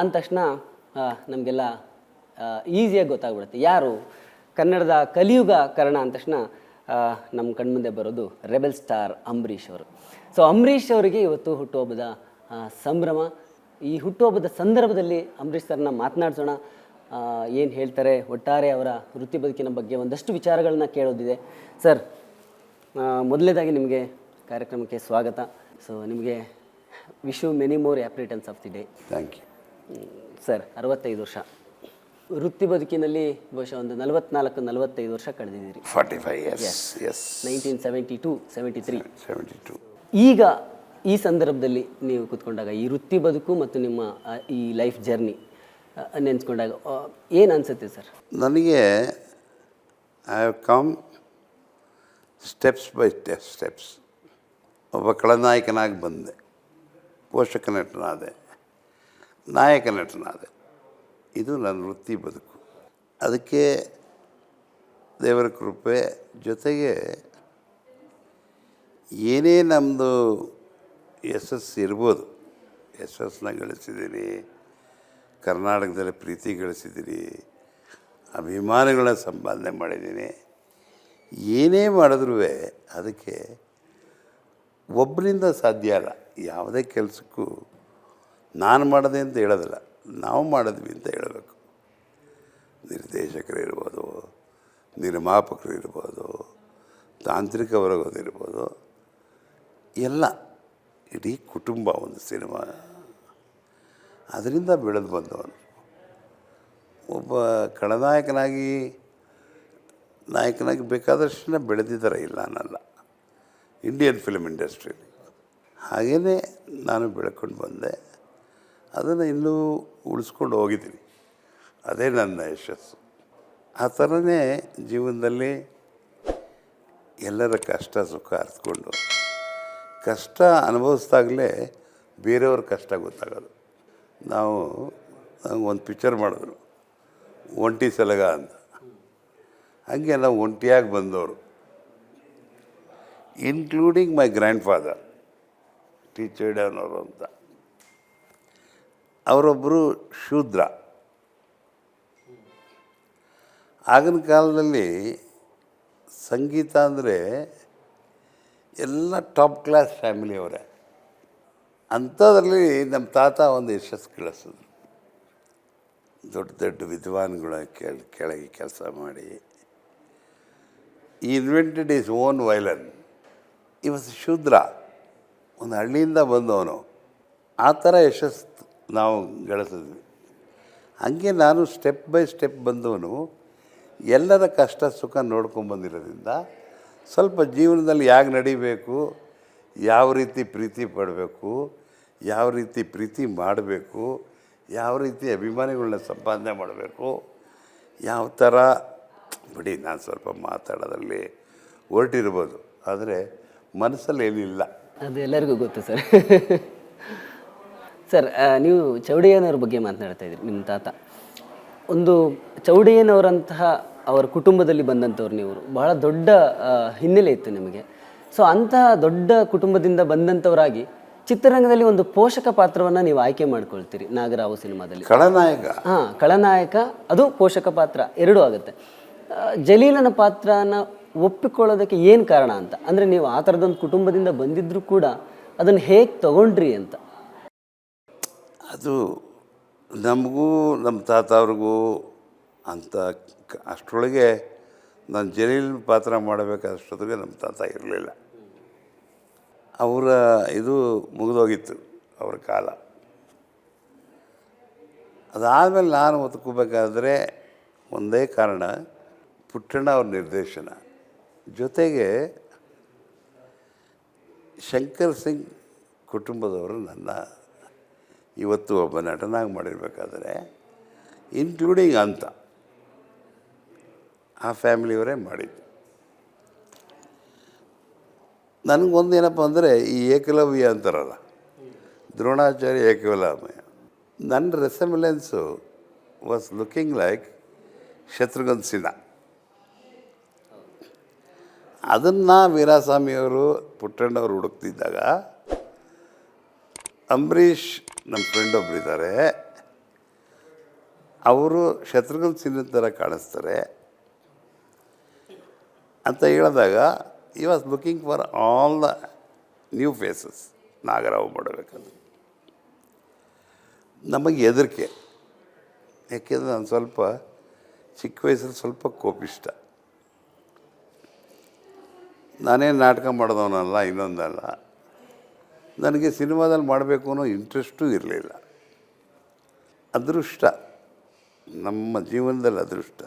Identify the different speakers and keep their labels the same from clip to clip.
Speaker 1: ಅಂದ ತಕ್ಷಣ ನಮಗೆಲ್ಲ ಈಸಿಯಾಗಿ ಗೊತ್ತಾಗ್ಬಿಡುತ್ತೆ. ಯಾರು? ಕನ್ನಡದ ಕಲಿಯುಗ ಕರ್ಣ ಅಂದ ತಕ್ಷಣ ನಮ್ಮ ಕಣ್ಮುಂದೆ ಬರೋದು ರೆಬೆಲ್ ಸ್ಟಾರ್ ಅಂಬರೀಷ್ ಅವರು. ಸೊ ಅಂಬರೀಷ್ ಅವರಿಗೆ ಇವತ್ತು ಹುಟ್ಟುಹಬ್ಬದ ಸಂಭ್ರಮ. ಈ ಹುಟ್ಟುಹಬ್ಬದ ಸಂದರ್ಭದಲ್ಲಿ ಅಂಬರೀಷ್ ಸರ್ನ ಮಾತನಾಡ್ಸೋಣ. ಏನು ಹೇಳ್ತಾರೆ? ಒಟ್ಟಾರೆ ಅವರ ವೃತ್ತಿ ಬದುಕಿನ ಬಗ್ಗೆ ಒಂದಷ್ಟು ವಿಚಾರಗಳನ್ನ ಕೇಳೋದಿದೆ. ಸರ್ ಮೊದಲನೇದಾಗಿ ನಿಮಗೆ ಕಾರ್ಯಕ್ರಮಕ್ಕೆ ಸ್ವಾಗತ. ಸೊ ನಿಮಗೆ wish you many more happy returns of the day
Speaker 2: thank you
Speaker 1: sir ಅರವತ್ತೈದು ವರ್ಷ. ವೃತ್ತಿ ಬದುಕಿನಲ್ಲಿ ಬಹುಶಃ ಒಂದು ನಲವತ್ನಾಲ್ಕು ನಲವತ್ತೈದು ವರ್ಷ ಕಳೆದಿದ್ದೀರಿ.
Speaker 2: Forty five S S
Speaker 1: nineteen seventy two seventy three
Speaker 2: seventy two
Speaker 1: ಈಗ ಈ ಸಂದರ್ಭದಲ್ಲಿ ನೀವು ಕೂತ್ಕೊಂಡಾಗ ಈ ವೃತ್ತಿ ಬದುಕು ಮತ್ತು ನಿಮ್ಮ ಆ, ಈ ಲೈಫ್ ಜರ್ನಿ ನೆನೆಸ್ಕೊಂಡಾಗ ಏನು ಅನಿಸುತ್ತೆ ಸರ್?
Speaker 2: ನನಗೆ I have come steps by step steps ಒಬ್ಬ ಖಳನಾಯಕನಾಗಿ ಬಂದೆ ಪೋಷಕ ನಟನಾದೆ ನಾಯಕ ನಟನಾದೆ ಇದು ನನ್ನ ವೃತ್ತಿ ಬದುಕು. ಅದಕ್ಕೆ ದೇವರ ಕೃಪೆ ಜೊತೆಗೆ ಏನೇ ನಮ್ಮದು ಯಶಸ್ಸು ಇರ್ಬೋದು, ಯಶಸ್ಸನ್ನ ಗಳಿಸಿದ್ದೀನಿ ಕರ್ನಾಟಕದಲ್ಲಿ ಪ್ರೀತಿ ಗಳಿಸಿದ್ದೀನಿ ಅಭಿಮಾನಿಗಳ ಸಂಪಾದನೆ ಮಾಡಿದ್ದೀನಿ ಏನೇ ಮಾಡಿದ್ರೂ ಅದಕ್ಕೆ ಒಬ್ಬರಿಂದ ಸಾಧ್ಯ ಅಲ್ಲ. ಯಾವುದೇ ಕೆಲಸಕ್ಕೂ ನಾನು ಮಾಡಿದೆ ಅಂತ ಹೇಳೋದಿಲ್ಲ. ನಾವು ಮಾಡಿದ್ವಿ ಅಂತ ಹೇಳಬೇಕು. ನಿರ್ದೇಶಕರು ಇರ್ಬೋದು, ನಿರ್ಮಾಪಕರು ಇರ್ಬೋದು, ತಾಂತ್ರಿಕ ವರ್ಗದಿರ್ಬೋದು ಎಲ್ಲ ಇಡೀ ಕುಟುಂಬ ಒಂದು ಸಿನಿಮಾ. ಅದರಿಂದ ಬೆಳೆದು ಬಂದವನು. ಒಬ್ಬ ಖಳನಾಯಕನಾಗಿ, ನಾಯಕನಾಗಿ ಬೇಕಾದಷ್ಟನ್ನ ಬೆಳೆದಿದ್ದಾರೆ ಇಲ್ಲ ಅನ್ನಲ್ಲ ಇಂಡಿಯನ್ ಫಿಲ್ಮ್ ಇಂಡಸ್ಟ್ರಿಯಲ್ಲಿ ಹಾಗೆಯೇ ನಾನು ಬೆಳ್ಕೊಂಡು ಬಂದೆ. ಅದನ್ನು ಇನ್ನೂ ಉಳಿಸ್ಕೊಂಡು ಹೋಗಿದ್ದೀನಿ. ಅದೇ ನನ್ನ ಯಶಸ್ಸು. ಆ ಥರನೇ ಜೀವನದಲ್ಲಿ ಎಲ್ಲರ ಕಷ್ಟ, ಸುಖ ಅರ್ಥಕೊಂಡು ಕಷ್ಟ ಅನುಭವಿಸ್ದಾಗಲೇ ಬೇರೆಯವ್ರ ಕಷ್ಟ ಗೊತ್ತಾಗೋದು. ನಾವು ಒಂದು ಪಿಕ್ಚರ್ ಮಾಡಿದ್ರು. ಒಂಟಿ ಸಲಗ ಅಂತ. ಹಾಗೆ ನಾವು ಒಂಟಿಯಾಗಿ ಬಂದವರು. Including my grand father teacher ಅವರು ಅಂತ. ಅವರೊಬ್ಬರು ಶೂದ್ರ. ಆಗಿನ ಕಾಲದಲ್ಲಿ ಸಂಗೀತ ಅಂದರೆ ಎಲ್ಲ ಟಾಪ್ ಕ್ಲಾಸ್ ಫ್ಯಾಮಿಲಿಯವರೇ ಅಂಥದ್ರಲ್ಲಿ ನಮ್ಮ ತಾತ ಒಂದು ಯಶಸ್ಸು ಗಳಿಸಿದ್ರು. ದೊಡ್ಡ ದೊಡ್ಡ ವಿದ್ವಾನ್ಗಳ ಕೆಳ, ಕೆಳಗೆ ಕೆಲಸ ಮಾಡಿ. ಈ ಇನ್ವೆಂಟೆಡ್ ಈಸ್ ಓನ್ ವೈಲನ್ ಇವತ್ತು ಶೂದ್ರ. ಒಂದು ಹಳ್ಳಿಯಿಂದ ಬಂದವನು. ಆ ಥರ ಯಶಸ್ಸು ನಾವು ಗಳಿಸಿದ್ವಿ ಹಂಗೆ ನಾನು ಸ್ಟೆಪ್ ಬೈ ಸ್ಟೆಪ್ ಬಂದವನು, ಎಲ್ಲರ ಕಷ್ಟ ಸುಖ ನೋಡ್ಕೊಂಬಂದಿರೋದ್ರಿಂದ ಸ್ವಲ್ಪ ಜೀವನದಲ್ಲಿ ಹೇಗೆ ನಡಿಬೇಕು, ಯಾವ ರೀತಿ ಪ್ರೀತಿ ಪಡಬೇಕು, ಯಾವ ರೀತಿ ಪ್ರೀತಿ ಮಾಡಬೇಕು, ಯಾವ ರೀತಿ ಅಭಿಮಾನಿಗಳನ್ನ ಸಂಪಾದನೆ ಮಾಡಬೇಕು, ಯಾವ ಥರ, ಬಿಡಿ ನಾನು ಸ್ವಲ್ಪ ಮಾತಾಡೋದ್ರಲ್ಲಿ ಹೊರಟಿರ್ಬೋದು, ಆದರೆ ಮನಸ್ಸಲ್ಲಿ ಏನಿಲ್ಲ.
Speaker 1: ಅದು ಎಲ್ಲರಿಗೂ ಗೊತ್ತು ಸರ್. ಸರ್ ನೀವು ಚೌಡಯ್ಯನವ್ರ ಬಗ್ಗೆ ಮಾತನಾಡ್ತಾ ಇದ್ರಿ ನಿಮ್ಮ ತಾತ. ಒಂದು ಚೌಡಯ್ಯನವರಂತಹ ಅವರ ಕುಟುಂಬದಲ್ಲಿ ಬಂದಂಥವ್ರು ನೀವು ಬಹಳ ದೊಡ್ಡ ಹಿನ್ನೆಲೆ ಇತ್ತು ನಿಮಗೆ. ಸೊ ಅಂತಹ ದೊಡ್ಡ ಕುಟುಂಬದಿಂದ ಬಂದಂಥವರಾಗಿ ಚಿತ್ರರಂಗದಲ್ಲಿ ಒಂದು ಪೋಷಕ ಪಾತ್ರವನ್ನು ನೀವು ಆಯ್ಕೆ ಮಾಡ್ಕೊಳ್ತೀರಿ ನಾಗರಾವು ಸಿನಿಮಾದಲ್ಲಿ.
Speaker 2: ಖಳನಾಯಕ.
Speaker 1: ಹಾಂ ಖಳನಾಯಕ ಅದು ಪೋಷಕ ಪಾತ್ರ ಎರಡೂ ಆಗುತ್ತೆ. ಜಲೀಲನ ಪಾತ್ರನ ಒಪ್ಪಿಕೊಳ್ಳೋದಕ್ಕೆ ಏನು ಕಾರಣ ಅಂತ? ಅಂದರೆ ನೀವು ಆ ಥರದೊಂದು ಕುಟುಂಬದಿಂದ ಬಂದಿದ್ದರೂ ಕೂಡ ಅದನ್ನು ಹೇಗೆ ತಗೊಂಡ್ರಿ ಅಂತ?
Speaker 2: ಅದು ನಮಗೂ, ನಮ್ಮ ತಾತ ಅವ್ರಿಗೂ ಅಂತ ಅಷ್ಟರೊಳಗೆ ನಾನು ಜಲೀಲ್ ಪಾತ್ರ ಮಾಡಬೇಕಾದಷ್ಟೊತ್ತಿಗೆ ನಮ್ಮ ತಾತ ಇರಲಿಲ್ಲ. ಅವರ ಇದು ಮುಗಿದೋಗಿತ್ತು ಅವರ ಕಾಲ. ಅದಾದಮೇಲೆ ನಾನು ಒತ್ಕೋಬೇಕಾದ್ರೆ ಒಂದೇ ಕಾರಣ, ಪುಟ್ಟಣ್ಣ ಅವ್ರ ನಿರ್ದೇಶನ. ಜೊತೆಗೆ ಶಂಕರ್ ಸಿಂಗ್ ಕುಟುಂಬದವರು ನನ್ನ ಇವತ್ತು ಒಬ್ಬ ನಟನಾಗಿ ಮಾಡಿರ್ಬೇಕಾದ್ರೆ ಇನ್ಕ್ಲೂಡಿಂಗ್ ಅಂತ, ಆ ಫ್ಯಾಮಿಲಿಯವರೇ ಮಾಡಿದ್ದು. ನನಗೊಂದೇನಪ್ಪ ಅಂದರೆ, ಈ ಏಕಲವ್ಯ ಅಂತಾರಲ್ಲ, ದ್ರೋಣಾಚಾರ್ಯ ಏಕಲವ್ಯ. ನನ್ನ resemblance was looking like Shatrughan Sinha. ಅದನ್ನು ವೀರಾಸ್ವಾಮಿಯವರು ಪುಟ್ಟಣ್ಣವರು ಹುಡುಕ್ತಿದ್ದಾಗ ಅಂಬರೀಷ್ ನಮ್ಮ ಫ್ರೆಂಡ್ ಒಬ್ಬರಿದ್ದಾರೆ ಅವರು ಶತ್ರುಘ್ನ ಸಿನ್ಹ ಥರ ಕಾಣಿಸ್ತಾರೆ. ಅಂತ ಹೇಳಿದಾಗ ಈ was looking for all the new faces Nagarao ಮಾಡಬೇಕಂದ್ರೆ ನಮಗೆ ಹೆದರಿಕೆ. ಯಾಕೆಂದರೆ ನಾನು ಸ್ವಲ್ಪ ಚಿಕ್ಕ ವಯಸ್ಸಲ್ಲಿ ಸ್ವಲ್ಪ ಕೋಪಿಷ್ಟ. ನಾನೇನು ನಾಟಕ ಮಾಡಿದವನಲ್ಲ, ಇನ್ನೊಂದಲ್ಲ. ನನಗೆ ಸಿನಿಮಾದಲ್ಲಿ ಮಾಡಬೇಕು ಅನ್ನೋ ಇಂಟ್ರೆಸ್ಟೂ ಇರಲಿಲ್ಲ. ಅದೃಷ್ಟ. ನಮ್ಮ ಜೀವನದಲ್ಲಿ ಅದೃಷ್ಟ.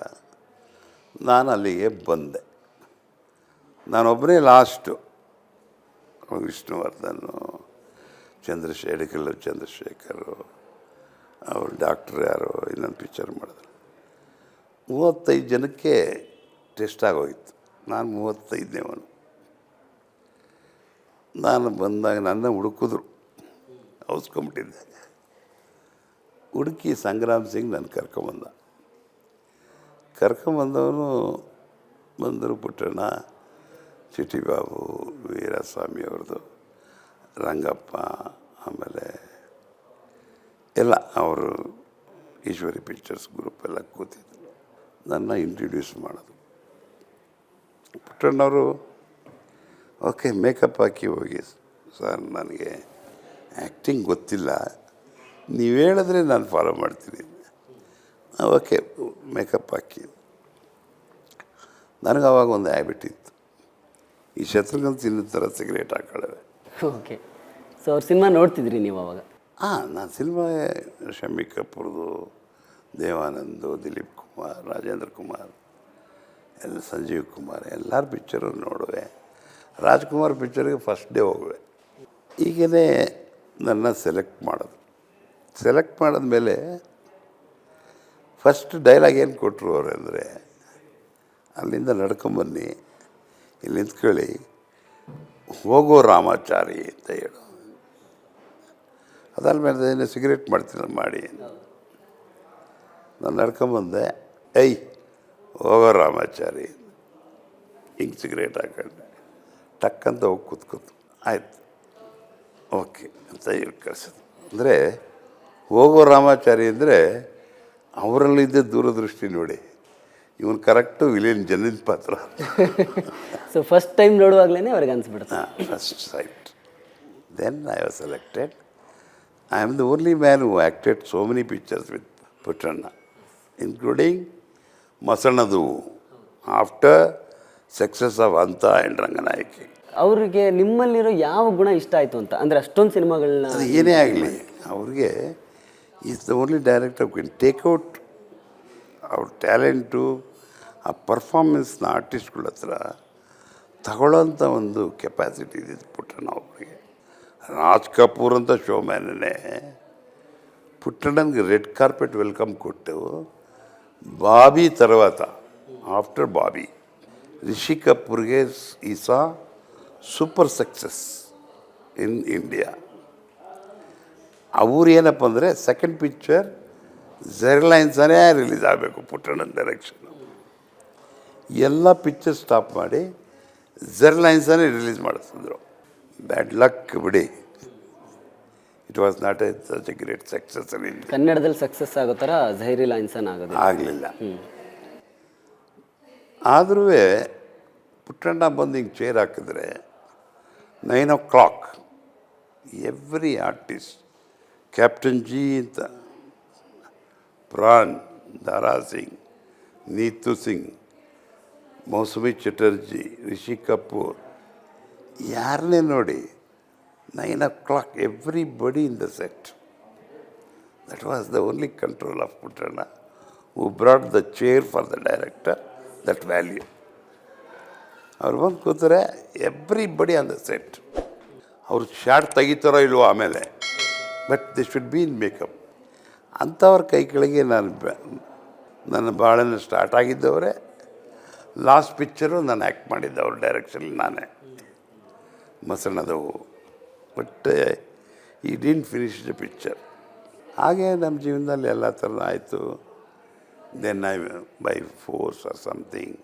Speaker 2: ನಾನು ಅಲ್ಲಿಗೆ ಬಂದೆ. ನಾನೊಬ್ಬನೇ ಲಾಸ್ಟು ವಿಷ್ಣುವರ್ಧನು ಚಂದ್ರಶೇಖರ್ ಚಂದ್ರಶೇಖರು ಅವರು ಡಾಕ್ಟರ್ ಯಾರು, ಇನ್ನೊಂದು ಪಿಕ್ಚರ್ ಮಾಡಿದ್ರು. ಮೂವತ್ತೈದು ಜನಕ್ಕೆ ಟೆಸ್ಟ್ ಆಗೋಗಿತ್ತು ನಾನು ಮೂವತ್ತೈದನೇವನು ನಾನು ಬಂದಾಗ ನನ್ನ ಹುಡುಕಿದ್ರು. ಔಸ್ಕೊಂಬಿಟ್ಟಿದ್ದೆ. ಹುಡುಕಿ ಸಂಗ್ರಾಮ್ ಸಿಂಗ್ ನಾನು ಕರ್ಕೊಂಬಂದ. ಕರ್ಕೊಂಬಂದವನು ಬಂದರು ಪುಟ್ಟಣ್ಣ ಚಿಟಿಬಾಬು ವೀರಸ್ವಾಮಿ ಅವ್ರದ್ದು ರಂಗಪ್ಪ, ಆಮೇಲೆ ಎಲ್ಲ ಅವರು ಈಶ್ವರಿ ಪಿಕ್ಚರ್ಸ್ ಗ್ರೂಪ್ ಎಲ್ಲ ಕೂತಿದ್ರು. ನನ್ನ ಇಂಟ್ರಡ್ಯೂಸ್ ಮಾಡೋದು. ಪುಟ್ಟಣ್ಣವರು ಓಕೆ ಮೇಕಪ್ ಹಾಕಿ ಹೋಗಿ. ಸರ್ ನನಗೆ ಆ್ಯಕ್ಟಿಂಗ್ ಗೊತ್ತಿಲ್ಲ. ನೀವು ಹೇಳಿದ್ರೆ ನಾನು ಫಾಲೋ ಮಾಡ್ತೀನಿ. ಓಕೆ ಮೇಕಪ್ ಹಾಕಿ. ನನಗೆ ಅವಾಗ ಒಂದು ಹ್ಯಾಬಿಟ್ ಇತ್ತು. ಈ ಶತ್ರುಘ್ನ ತಿನ್ನೋ ಥರ ಸಿಗರೇಟ್ ಹಾಕೊಳ್ಳೋವೆ
Speaker 1: ಓಕೆ ಸೊ ಅವ್ರ ಸಿನಿಮಾ ನೋಡ್ತಿದ್ರಿ ನೀವು ಅವಾಗ?
Speaker 2: ಹಾಂ ನಾನು ಸಿನಿಮಾ ಶಮಿ ಕಪೂರ್ದು ದೇವಾನಂದು ದಿಲೀಪ್ ಕುಮಾರ್ ರಾಜೇಂದ್ರ ಕುಮಾರ್ ಎಲ್ಲ ಸಂಜೀವ್ ಕುಮಾರ್ ಎಲ್ಲರ ಪಿಕ್ಚರು ನೋಡುವೆ. ರಾಜ್ಕುಮಾರ್ ಪಿಕ್ಚರ್ಗೆ ಫಸ್ಟ್ ಡೇ ಹೋಗುವೆ. ಈಗಲೇ ನನ್ನ ಸೆಲೆಕ್ಟ್ ಮಾಡೋದು. ಸೆಲೆಕ್ಟ್ ಮಾಡಿದ ಮೇಲೆ ಫಸ್ಟ್ ಡೈಲಾಗ್ ಏನು ಕೊಟ್ಟರು ಅವರು ಅಂದರೆ, ಅಲ್ಲಿಂದ ನಡ್ಕೊಂಬನ್ನಿ ಇಲ್ಲಿ ನಿಂತ್ಕೊಳ್ಳಿ, ಹೋಗೋ ರಾಮಾಚಾರಿ ಅಂತ ಹೇಳು. ಅದಾದ್ಮೇಲೆ ಏನು ಸಿಗರೇಟ್ ಮಾಡ್ತೀನಿ ಮಾಡಿ. ನಾನು ನಡ್ಕೊಂಬಂದೆ ಐ ಹೋಗೋ ರಾಮಾಚಾರಿ. ಹಿಂಗೆ ಸಿಗರೇಟ್ ಹಾಕೊಂಡೆ. ಟಕ್ ಅಂತ ಹೋಗಿ ಕೂತ್ಕೊತು. ಆಯ್ತು. ಓಕೆ ಅಂತ ಹೇಳಿ ಕಳಿಸೋದು ಅಂದರೆ ಹೋಗೋ ರಾಮಾಚಾರಿ ಅಂದರೆ ಅವರಲ್ಲಿದ್ದ ದೂರದೃಷ್ಟಿ ನೋಡಿ. ಇವನು ಕರೆಕ್ಟು ವಿಲಿಯನ್ ಜನದ ಪಾತ್ರ.
Speaker 1: ಸೊ ಫಸ್ಟ್ ಟೈಮ್ ನೋಡುವಾಗಲೇ ಅವ್ರಿಗೆ ಅನ್ಸ್ಬಿಡುತ್ತೆ.
Speaker 2: First sight then I was selected I am the only man who acted so many pictures with Puttanna including ಮಸಣದು after success of ಅಂತ ಆ್ಯಂಡ್ ರಂಗನಾಯಕಿ
Speaker 1: ಅವರಿಗೆ ನಿಮ್ಮಲ್ಲಿರೋ ಯಾವ ಗುಣ ಇಷ್ಟ ಆಯಿತು ಅಂತ? ಅಂದರೆ ಅಷ್ಟೊಂದು ಸಿನಿಮಾಗಳನ್ನ
Speaker 2: ಅದು ಏನೇ ಆಗಲಿ ಅವ್ರಿಗೆ is the only direct of queen take out ಅವ್ರ ಟ್ಯಾಲೆಂಟು ಆ ಪರ್ಫಾರ್ಮೆನ್ಸ್ನ ಆರ್ಟಿಸ್ಟ್ಗಳ ಹತ್ರ ತಗೊಳ್ಳೋಂಥ ಒಂದು ಕೆಪಾಸಿಟಿ ಇದ್ದಿದ್ದು ಪುಟ್ಟಣ್ಣ ಅವ್ರಿಗೆ. ರಾಜ್ ಕಪೂರ್ ಅಂತ ಶೋ ಮ್ಯಾನೇ ಪುಟ್ಟಣ್ಣನಿಗೆ ರೆಡ್ ಕಾರ್ಪೆಟ್ ವೆಲ್ಕಮ್ ಕೊಟ್ಟು ಬಾಬಿ ತರ್ವಾತ ಆಫ್ಟರ್ ಬಾಬಿ. ರಿಷಿ ಕಪೂರ್ಗೆ ಈ ಸಾ ಸೂಪರ್ ಸಕ್ಸಸ್ ಇನ್ ಇಂಡಿಯಾ ಅವ್ರು ಏನಪ್ಪ ಅಂದರೆ ಸೆಕೆಂಡ್ ಪಿಕ್ಚರ್ ಝೆರ್ಲೈನ್ಸನೇ ರಿಲೀಸ್ ಆಗಬೇಕು ಪುಟ್ಟಣ್ಣನ ಡೈರೆಕ್ಷನ್ ಎಲ್ಲ ಪಿಕ್ಚರ್ ಸ್ಟಾಪ್ ಮಾಡಿ ಝೆರ್ಲೈನ್ಸನ್ನೇ ರಿಲೀಸ್ ಮಾಡಿಸಿದ್ರು. ಬ್ಯಾಡ್ ಲಕ್ ಬಿಡಿ. It was not a such a great success
Speaker 1: ಕನ್ನಡದಲ್ಲಿ ಸಕ್ಸಸ್ ಆಗೋ ಥರ ಝೈರಿ ಲೈನ್ಸನ್ ಆಗೋದು
Speaker 2: ಆಗಲಿಲ್ಲ. ಆದರೂ ಪುಟ್ಟಣ್ಣ ಬಂದು ಹಿಂಗೆ ಚೇರ್ ಹಾಕಿದ್ರೆ nine o'clock every artist captain ji ಅಂತ ಪ್ರಾಣ್ ದಾರಾ ಸಿಂಗ್ ನೀತು ಸಿಂಗ್ ಮೌಸುಮಿ ಚಟರ್ಜಿ ರಿಷಿ ಕಪೂರ್ ಯಾರನ್ನೇ ನೋಡಿ nine o'clock everybody in the set that was the only control of Puttanna who brought the chair for the director that value ಅವ್ರು ಬಂದು ಕೂತರೆ everybody on the set ಅವ್ರು shot ತೆಗಿತಾರೋ ಇಲ್ವೋ ಆಮೇಲೆ. But they should be in makeup ಅಂಥವ್ರ ಕೈ ಕೆಳಗೆ ನಾನು ನನ್ನ ಬಾಳನ್ನು ಸ್ಟಾರ್ಟ್ ಆಗಿದ್ದವರೇ. ಲಾಸ್ಟ್ ಪಿಕ್ಚರು ನಾನು ಆ್ಯಕ್ಟ್ ಮಾಡಿದ್ದೆ ಅವ್ರ ಡೈರೆಕ್ಷನ್ ನಾನೇ. ಮಸಣದವು but he didn't finish the picture ಹಾಗೆ ನಮ್ಮ ಜೀವನದಲ್ಲಿ ಎಲ್ಲ ಥರ ಆಯಿತು. Then I by force or something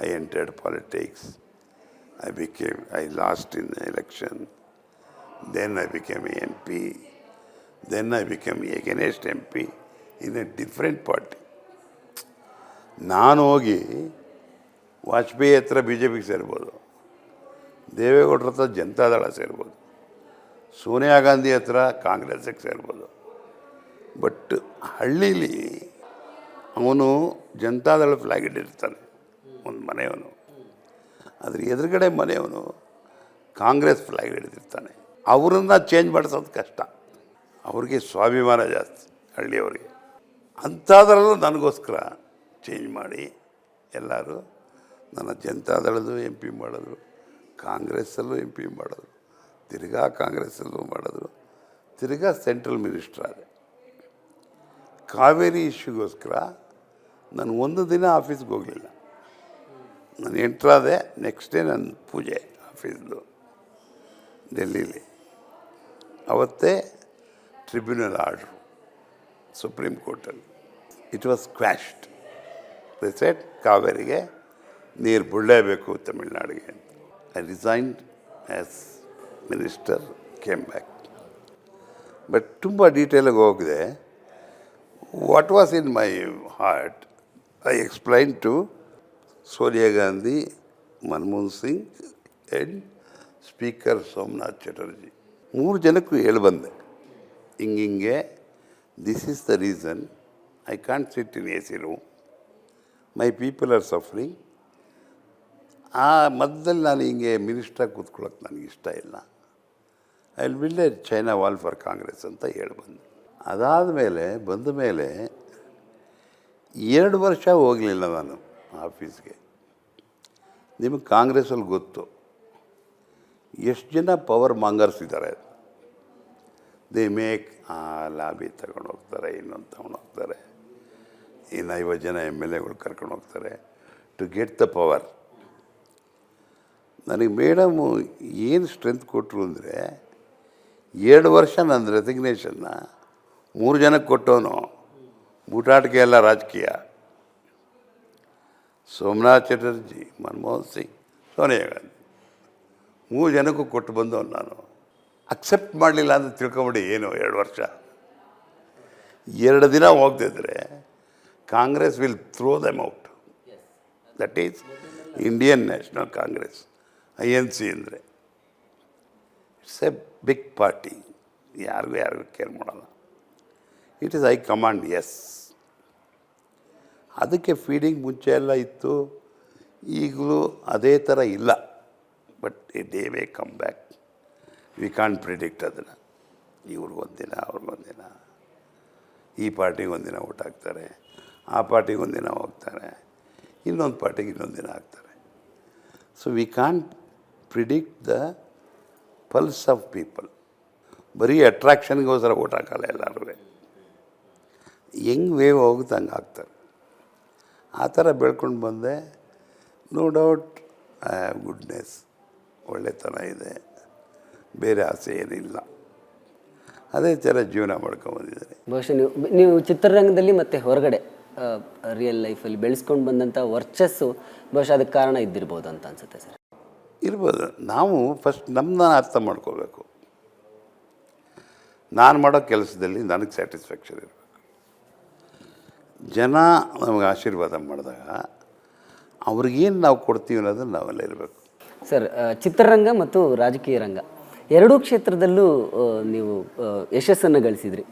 Speaker 2: I entered politics I became I lost in election then I became a M P then I became again M P in a different party ನಾನು ಹೋಗಿ ವಾಜಪೇಯಿ ಹತ್ರ B J ಪಿಗೆ ಸೇರ್ಬೋದು ದೇವೇಗೌಡರ ಹತ್ರ ಜನತಾದಳ ಸೇರ್ಬೋದು ಸೋನಿಯಾ ಗಾಂಧಿ ಹತ್ರ ಕಾಂಗ್ರೆಸ್ಸಿಗೆ ಸೇರ್ಬೋದು but ಹಳ್ಳೀಲಿ ಅವನು ಜನತಾದಳ ಫ್ಲ್ಯಾಗ್ ಇಟ್ಟಿರ್ತಾನೆ ಒಂದು ಮನೆಯವನು. ಅದ್ರ ಎದುರುಗಡೆ ಮನೆಯವನು ಕಾಂಗ್ರೆಸ್ ಫ್ಲ್ಯಾಗ್ ಹಿಡಿದಿರ್ತಾನೆ ಅವರನ್ನು ಚೇಂಜ್ ಮಾಡಿಸೋದು ಕಷ್ಟ. ಅವ್ರಿಗೆ ಸ್ವಾಭಿಮಾನ ಜಾಸ್ತಿ ಹಳ್ಳಿಯವರಿಗೆ. ಅಂಥದ್ರಲ್ಲೂ ನನಗೋಸ್ಕರ ಚೇಂಜ್ ಮಾಡಿ ಎಲ್ಲರೂ ನನ್ನ ಜನತಾದಳದು ಎಂ ಪಿ ಮಾಡಿದ್ರು, ಕಾಂಗ್ರೆಸ್ಸಲ್ಲೂ ಎಂ ಪಿ ಮಾಡಿದ್ರು, ತಿರ್ಗಾ ಕಾಂಗ್ರೆಸ್ಸಲ್ಲೂ ಮಾಡಿದ್ರು, ತಿರ್ಗಾ ಸೆಂಟ್ರಲ್ ಮಿನಿಸ್ಟ್ರ್ ಆದರೆ ಕಾವೇರಿ ಇಶ್ಯೂಗೋಸ್ಕರ ನಾನು ಒಂದು ದಿನ ಆಫೀಸ್ಗೆ ಹೋಗಲಿಲ್ಲ. ನಾನು ಎಂಟ್ರಾದೆ ನೆಕ್ಸ್ಟ್ ಡೇ ನನ್ನ ಪೂಜೆ ಆಫೀಸ್ದು ಡೆಲ್ಲೀಲಿ ಅವತ್ತೇ ಟ್ರಿಬ್ಯುನಲ್ ಆರ್ಡ್ರು ಸುಪ್ರೀಂ ಕೋರ್ಟಲ್ಲಿ ಇಟ್ ವಾಸ್ ಕ್ವ್ಯಾಶ್ಡ್ ಸೆಟ್ ಕಾವೇರಿಗೆ ನೀರು ಬಿಡಲೇಬೇಕು ತಮಿಳ್ನಾಡಿಗೆ ಅಂತ. I resigned as minister came back but ತುಂಬ ಡೀಟೇಲಾಗಿ ಹೋಗಿದೆ. What was in my heart I explain to Sonia Gandhi Manmohan Singh and speaker Somnath Chatterjee ಮೂರು ಜನಕ್ಕೂ ಹೇಳಿ ಬಂದೆ. ಹಿಂಗಿಂಗೆ this is the reason I can't sit in A C room my people are suffering ಆ ಮಧ್ಯದಲ್ಲಿ ನಾನು ಹಿಂಗೆ ಮಿನಿಸ್ಟ್ರಾಗಿ ಕೂತ್ಕೊಳ್ಳೋಕೆ ನನಗೆ ಇಷ್ಟ ಇಲ್ಲ. I will build a China wall for Congress ಅಂತ ಹೇಳಿ ಬಂದೆ. ಅದಾದ ಮೇಲೆ ಬಂದ ಮೇಲೆ ಎರಡು ವರ್ಷ ಹೋಗಲಿಲ್ಲ ನಾನು ಆಫೀಸ್ಗೆ. ನಿಮಗೆ ಕಾಂಗ್ರೆಸ್ಸಲ್ಲಿ ಗೊತ್ತು. ಎಷ್ಟು ಜನ ಪವರ್ ಮಾಂಗರ್ಸ್ ಇದ್ದಾರೆ? ದೇ ಮೇಕ್ ಆ, ಲಾಬಿ ತಗೊಂಡು ಹೋಗ್ತಾರೆ, ಇನ್ನೊಂದು ತಗೊಂಡು ಹೋಗ್ತಾರೆ. ಇನ್ನು ಐವತ್ತು ಜನ ಎಂ ಎಲ್ ಎಗಳು ಕರ್ಕೊಂಡು ಹೋಗ್ತಾರೆ. ಟು ಗೆಟ್ ದ ಪವರ್ ನನಗೆ ಮೇಡಮು ಏನು ಸ್ಟ್ರೆಂತ್ ಕೊಟ್ಟರು ಅಂದರೆ, ಎರಡು ವರ್ಷ ನನ್ನ ರೆಸಿಗ್ನೇಷನ್ನ ಮೂರು ಜನಕ್ಕೆ ಕೊಟ್ಟವನು ಬೂಟಾಟಿಕೆ ಎಲ್ಲ ರಾಜಕೀಯ. ಸೋಮನಾಥ್ ಚಟರ್ಜಿ, ಮನಮೋಹನ್ ಸಿಂಗ್, ಸೋನಿಯಾ ಗಾಂಧಿ. ಮೂರು ಜನಕ್ಕೂ ಕೊಟ್ಟು ಬಂದವನು ನಾನು. ಅಕ್ಸೆಪ್ಟ್ ಮಾಡಲಿಲ್ಲ ಅಂತ ತಿಳ್ಕೊಂಬಿಡಿ ಏನು ಎರಡು ವರ್ಷ. ಎರಡು ದಿನ ಹೋಗ್ತಿದ್ರೆ Congress will throw them out that is Indian National Congress I N C ಅಂದರೆ. ಇಟ್ಸ್ ಎ ಬಿಗ್ ಪಾರ್ಟಿ ಯಾರಿಗೂ ಯಾರಿಗೂ ಕೇರ್ ಮಾಡಲ್ಲ. ಇಟ್ ಈಸ್ ಐ ಕಮಾಂಡ್ ಎಸ್ ಅದಕ್ಕೆ ಫೀಡಿಂಗ್ ಮುಂಚೆ ಎಲ್ಲ ಇತ್ತು. ಈಗಲೂ ಅದೇ ಥರ ಇಲ್ಲ. But a day way come back we can't predict ಅದನ್ನು. ಇವ್ರಿಗೊಂದಿನ ಅವ್ರಿಗೊಂದಿನ ಈ ಪಾರ್ಟಿಗೆ ಒಂದಿನ ಊಟ ಹಾಕ್ತಾರೆ. ಆ ಪಾರ್ಟಿಗೆ ಒಂದಿನ ಹೋಗ್ತಾರೆ. ಇನ್ನೊಂದು ಪಾರ್ಟಿಗೆ ಇನ್ನೊಂದು ದಿನ ಹಾಕ್ತಾರೆ. So we can't predict the pulse of people ಬರೀ ಅಟ್ರಾಕ್ಷನ್ಗೋಸ್ಕರ ಊಟ ಹಾಕಲ್ಲ ಎಲ್ಲರೂ ಹೆಂಗೆ ವೇವ್ ಹೋಗುತ್ತೆ ಹಂಗೆ ಆಗ್ತಾರೆ ಆ ಥರ ಬೆಳ್ಕೊಂಡು ಬಂದೆ. No doubt I have goodness ಒಳ್ಳೆತನ ಇದೆ. ಬೇರೆ ಆಸೆ ಏನಿಲ್ಲ. ಅದೇ ಥರ ಜೀವನ ಮಾಡ್ಕೊಂಬಂದಿದ್ದಾರೆ
Speaker 1: ಬಹುಶಃ ನೀವು ನೀವು ಚಿತ್ರರಂಗದಲ್ಲಿ ಮತ್ತೆ ಹೊರಗಡೆ ರಿಯಲ್ ಲೈಫಲ್ಲಿ ಬೆಳೆಸ್ಕೊಂಡು ಬಂದಂಥ ವರ್ಚಸ್ಸು ಬಹುಶಃ ಅದಕ್ಕೆ ಕಾರಣ ಇದ್ದಿರ್ಬೋದು ಅಂತ ಅನ್ಸುತ್ತೆ ಸರ್.
Speaker 2: ಇರ್ಬೋದು. ನಾವು ಫಸ್ಟ್ ನಮ್ಮನ್ನ ಅರ್ಥ ಮಾಡ್ಕೋಬೇಕು. ನಾನು ಮಾಡೋ ಕೆಲಸದಲ್ಲಿ ನನಗೆ ಸ್ಯಾಟಿಸ್ಫ್ಯಾಕ್ಷನ್ ಇರಬೇಕು ಜನ ನಮಗೆ ಆಶೀರ್ವಾದ ಮಾಡಿದಾಗ ಅವ್ರಿಗೇನು ನಾವು ಕೊಡ್ತೀವಿ ಅನ್ನೋದನ್ನು ನಾವೆಲ್ಲ ಇರಬೇಕು.
Speaker 1: ಸರ್ ಚಿತ್ರರಂಗ ಮತ್ತು ರಾಜಕೀಯ ರಂಗ ಎರಡೂ ಕ್ಷೇತ್ರದಲ್ಲೂ ನೀವು ಯಶಸ್ಸನ್ನು ಗಳಿಸಿದ್ರಿ.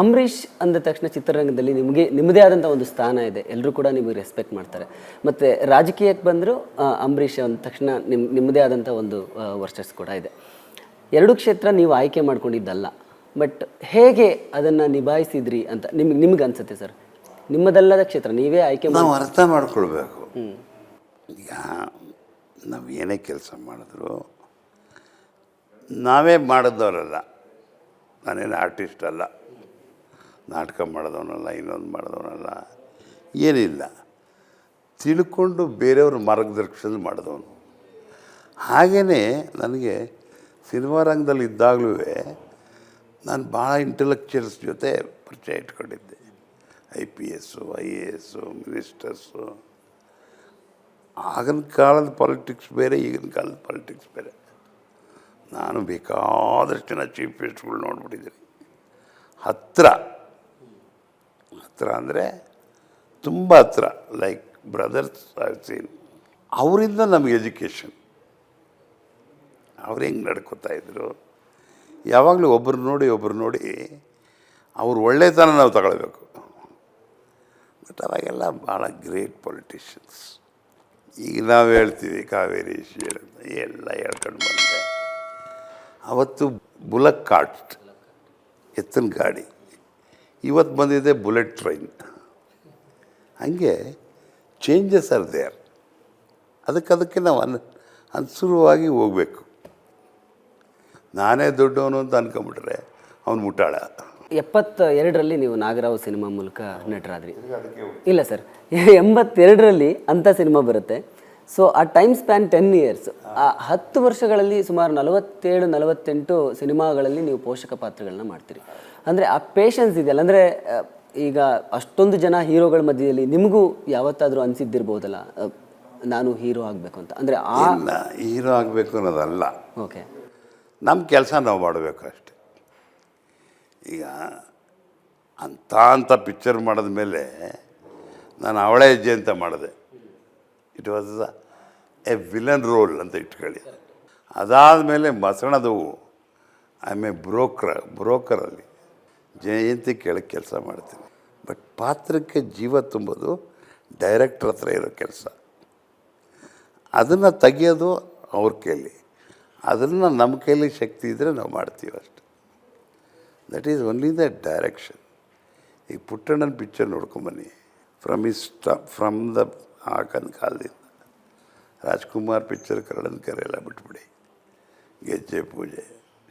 Speaker 1: ಅಂಬರೀಷ್ ಅಂದ ತಕ್ಷಣ ಚಿತ್ರರಂಗದಲ್ಲಿ ನಿಮಗೆ, ನಿಮ್ಮದೇ ಆದಂಥ ಒಂದು ಸ್ಥಾನ ಇದೆ. ಎಲ್ಲರೂ ಕೂಡ ನಿಮಗೆ ರೆಸ್ಪೆಕ್ಟ್ ಮಾಡ್ತಾರೆ. ಮತ್ತು ರಾಜಕೀಯಕ್ಕೆ ಬಂದರೂ ಅಂಬರೀಷ್ ಅಂದ ತಕ್ಷಣ ನಿಮ್ಮ ನಿಮ್ಮದೇ ಆದಂಥ ಒಂದು ವರ್ಷಸ್ ಕೂಡ ಇದೆ. ಎರಡೂ ಕ್ಷೇತ್ರ ನೀವು ಆಯ್ಕೆ ಮಾಡ್ಕೊಂಡಿದ್ದಲ್ಲ ಬಟ್ ಹೇಗೆ ಅದನ್ನು ನಿಭಾಯಿಸಿದ್ರಿ ಅಂತ ನಿಮ್ಗೆ ನಿಮ್ಗೆ ಅನ್ಸುತ್ತೆ ಸರ್? ನಿಮ್ಮದಲ್ಲದ ಕ್ಷೇತ್ರ, ನೀವೇ ಆಯ್ಕೆ
Speaker 2: ನಾವು ಅರ್ಥ ಮಾಡ್ಕೊಳ್ಬೇಕು. ಈಗ ನಾವು ಏನೇ ಕೆಲಸ ಮಾಡಿದ್ರು, ನಾವೇ ಮಾಡಿದವರಲ್ಲ. ನಾನೇನು ಆರ್ಟಿಸ್ಟ್ ಅಲ್ಲ. ನಾಟಕ ಮಾಡಿದವನಲ್ಲ, ಇನ್ನೊಂದು ಮಾಡಿದವನಲ್ಲ. ಏನಿಲ್ಲ. ತಿಳ್ಕೊಂಡು ಬೇರೆಯವ್ರ ಮಾರ್ಗದರ್ಶನ ಮಾಡಿದವನು. ಹಾಗೆಯೇ ನನಗೆ ಸಿನಿಮಾ ರಂಗದಲ್ಲಿ ಇದ್ದಾಗಲೂ ನಾನು ಭಾಳ ಇಂಟೆಲೆಕ್ಚುಯಲ್ಸ್ ಜೊತೆ ಪರಿಚಯ ಇಟ್ಕೊಂಡಿದ್ದೆ. I P S I A S ministers. ಆಗಿನ ಕಾಲದ ಪಾಲಿಟಿಕ್ಸ್ ಬೇರೆ, ಈಗಿನ ಕಾಲದ ಪಾಲಿಟಿಕ್ಸ್ ಬೇರೆ. ನಾನು ಬೇಕಾದಷ್ಟು ಜನ ಚೀಫ್ ಮಿನಿಸ್ಟ್ರುಗಳು ನೋಡ್ಬಿಟ್ಟಿದ್ದೀನಿ. ಹತ್ತಿರ ಹತ್ತಿರ ಅಂದರೆ ತುಂಬ ಹತ್ತಿರ ಲೈಕ್ ಬ್ರದರ್ಸ್ ಸೀನ್ ಅವರಿಂದ ನಮಗೆ ಎಜುಕೇಷನ್ ಅವ್ರು ಹೆಂಗೆ ನಡ್ಕೋತಾ ಇದ್ರು? ಯಾವಾಗಲೂ ಒಬ್ಬರು ನೋಡಿ ಒಬ್ಬರು ನೋಡಿ ಅವ್ರು ಒಳ್ಳೆತನ ನಾವು ತಗೊಳ್ಬೇಕು. ಬಟ್ ಅವಾಗೆಲ್ಲ ಭಾಳ ಗ್ರೇಟ್ ಪೊಲಿಟಿಷಿಯನ್ಸ್ ಈಗ ನಾವು ಹೇಳ್ತೀವಿ ಕಾವೇರಿ ಎಲ್ಲ ಹೇಳ್ಕೊಂಡು ಬಂದೆ ಅವತ್ತು ಬುಲಕ್ ಕಾರ್ಟ್ ಎತ್ತಿನ ಗಾಡಿ. ಇವತ್ತು ಬಂದಿದೆ ಬುಲೆಟ್ ಟ್ರೈನ್ ಹಂಗೆ ಚೇಂಜಸ್ ಆರ್ ದೇರ್ ಅದಕ್ಕೆ ಅದಕ್ಕೆ ನಾವು ಅನ್, ಅನುಸರವಾಗಿ ಹೋಗಬೇಕು. ನಾನೇ ದೊಡ್ಡವನು ಅಂತ ಅನ್ಕೊಂಬಿಟ್ರೆ ಅವನು ಮುಟ್ಟಾಳ
Speaker 1: ಎಪ್ಪತ್ತ ಎರಡರಲ್ಲಿ ನೀವು ನಾಗರಾವ್ ಸಿನಿಮಾ ಮೂಲಕ ನಟರಾದ್ರಿ. ಇಲ್ಲ ಸರ್ ಎಂಬತ್ತೆರಡರಲ್ಲಿ ಅಂಥ ಸಿನಿಮಾ ಬರುತ್ತೆ. ಸೊ ಆ ಟೈಮ್ ಸ್ಪ್ಯಾನ್ ಟೆನ್ ಇಯರ್ಸ್ ಆ ಹತ್ತು ವರ್ಷಗಳಲ್ಲಿ ಸುಮಾರು ನಲವತ್ತೇಳು ನಲವತ್ತೆಂಟು ಸಿನಿಮಾಗಳಲ್ಲಿ ನೀವು ಪೋಷಕ ಪಾತ್ರಗಳನ್ನ ಮಾಡ್ತೀರಿ. ಅಂದರೆ ಆ ಪೇಷನ್ಸ್ ಇದೆಯಲ್ಲ ಅಂದರೆ ಈಗ ಅಷ್ಟೊಂದು ಜನ ಹೀರೋಗಳ ಮಧ್ಯದಲ್ಲಿ ನಿಮಗೂ ಯಾವತ್ತಾದರೂ ಅನಿಸಿದ್ದಿರ್ಬೋದಲ್ಲ ನಾನು ಹೀರೋ ಆಗಬೇಕು ಅಂತ. ಅಂದರೆ ಆ
Speaker 2: ಹೀರೋ ಆಗಬೇಕು ಅನ್ನೋದಲ್ಲ.
Speaker 1: ಓಕೆ
Speaker 2: ನಮ್ಮ ಕೆಲಸ ನಾವು ಮಾಡಬೇಕು ಅಷ್ಟೆ. ಈಗ ಅಂಥ ಅಂಥ ಪಿಕ್ಚರ್ ಮಾಡಿದ್ಮೇಲೆ ನಾನು ಅವಳೇ ಹೆಜ್ಜೆ ಅಂತ ಮಾಡಿದೆ. It was a villain role ಅಂತ ಇಟ್ಕೊಳ್ಳಿ. ಅದಾದಮೇಲೆ ಮಸಣದವು ಐ ಎ ಬ್ರೋಕರ್ ಬ್ರೋಕರಲ್ಲಿ ಜಯಂತಿ ಕೆಳಗೆ ಕೆಲಸ ಮಾಡ್ತೀನಿ. ಬಟ್ ಪಾತ್ರಕ್ಕೆ ಜೀವ ತುಂಬೋದು ಡೈರೆಕ್ಟ್ರ್ ಹತ್ರ ಇರೋ ಕೆಲಸ. ಅದನ್ನು ತೆಗೆಯೋದು ಅವ್ರ ಕೈಲಿ. ಅದನ್ನು ನಮ್ಮ ಕೈಲಿ ಶಕ್ತಿ ಇದ್ದರೆ ನಾವು ಮಾಡ್ತೀವಿ ಅಷ್ಟೆ. That is only the direction ಈಗ ಪುಟ್ಟಣ್ಣನ ಪಿಕ್ಚರ್ ನೋಡ್ಕೊಂಬನ್ನಿ ಫ್ರಮ್ ಇಸ್ ಫ್ರಮ್ ದ ಹಾಕಂದ ಕಾಲದಿಂದ ರಾಜ್ಕುಮಾರ್ ಪಿಕ್ಚರ್ ಕನ್ನಡದ ಕರೆಯೆಲ್ಲ ಬಿಟ್ಬಿಡಿ ಗೆಜ್ಜೆ ಪೂಜೆ